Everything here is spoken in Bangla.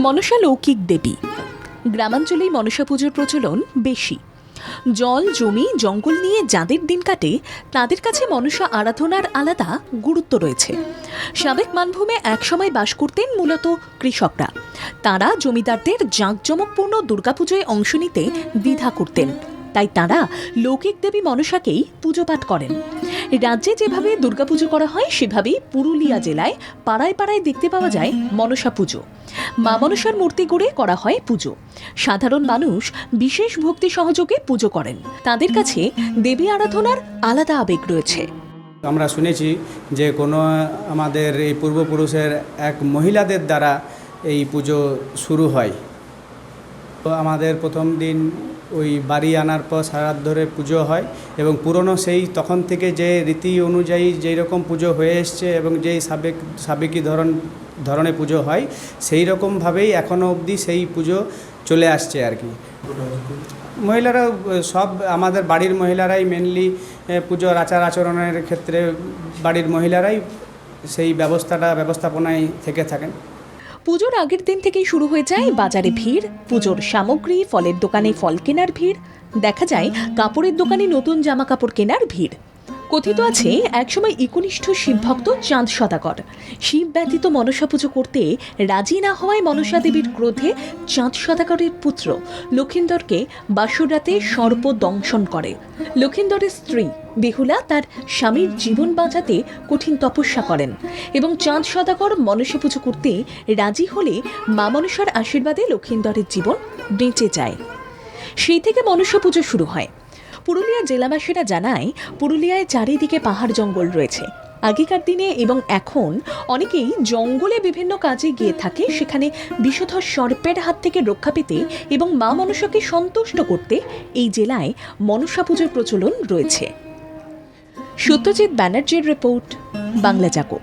মনসা লৌকিক দেবী। গ্রামাঞ্চলেই মনসা পুজোর প্রচলন বেশি। জল, জমি, জঙ্গল নিয়ে যাদের দিন কাটে, তাদের কাছে মনসা আরাধনার আলাদা গুরুত্ব রয়েছে। সাবেক মানভূমে একসময় বাস করতেন মূলত কৃষকরা। তারা জমিদারদের জাঁকজমকপূর্ণ দুর্গাপুজোয় অংশ নিতে দ্বিধা করতেন। তাই তারা লৌকিক দেবী মনসাকেই পুজো পাঠ করেন। রাজ্যে যেভাবে দুর্গাপুজো করা হয় সেভাবেই পুরুলিয়া জেলায় পাড়ায় পাড়ায় দেখতে পাওয়া যায় মনসা পুজো। মা মনসার মূর্তি গড়ে করা হয় পুজো। সাধারণ মানুষ বিশেষ ভক্তি সহযোগে পুজো করেন। তাদের কাছে দেবী আরাধনার আলাদা আবেগ রয়েছে। আমরা শুনেছি যে কোনো আমাদের এই পূর্বপুরুষের এক মহিলাদের দ্বারা এই পুজো শুরু হয়। তো আমাদের প্রথম দিন ওই বাড়ি আনার পর সারাত ধরে পুজো হয় এবং পুরনো সেই তখন থেকে যে রীতি অনুযায়ী যেই রকম পুজো হয়ে এসছে এবং যেই সাবেক, সাবেকি ধরন ধরনের পুজো হয়, সেই রকমভাবেই এখনও অবধি সেই পুজো চলে আসছে আর কি। মহিলারা সব আমাদের বাড়ির মহিলারাই মেনলি পুজোর আচার আচরণের ক্ষেত্রে বাড়ির মহিলারাই সেই ব্যবস্থাটা, ব্যবস্থাপনায় থেকে থাকেন। পুজোর আগের দিন থেকেই শুরু হয়ে যায় বাজারে ভিড়, পুজোর সামগ্রী, ফলের দোকানে ফল কেনার ভিড়, দেখা যায় কাপড়ের দোকানে নতুন জামা কাপড় কেনার ভিড়। কথিত আছে, একসময় ইকনিষ্ঠ শিবভক্ত চাঁদ সদাগর। শিব ব্যতীত মনসা পুজো করতে রাজি না হওয়ায় মনসা দেবীর ক্রোধে চাঁদ সদাগরের পুত্র লক্ষিন্দরকে বাসুরাতে সর্প দংশন করে। লক্ষিন্দরের স্ত্রী বেহুলা তার স্বামীর জীবন বাঁচাতে কঠিন তপস্যা করেন এবং চাঁদ সদাগর মনসা পুজো করতে রাজি হলে মা মনসার আশীর্বাদে লক্ষিন্দরের জীবন বেঁচে যায়। সেই থেকে মনসা পুজো শুরু হয়। পুরুলিয়া জেলাবাসীরা জানায়, পুরুলিয়ায় চারিদিকে পাহাড় জঙ্গল রয়েছে। আগেকার দিনে এবং এখন অনেকেই জঙ্গলে বিভিন্ন কাজে গিয়ে থাকে, সেখানে বিষধর সর্পের হাত থেকে রক্ষা পেতে এবং মা মনসাকে সন্তুষ্ট করতে এই জেলায় মনসা পুজোর প্রচলন রয়েছে। সত্যজিৎ ব্যানার্জির রিপোর্ট, বাংলা জাগো।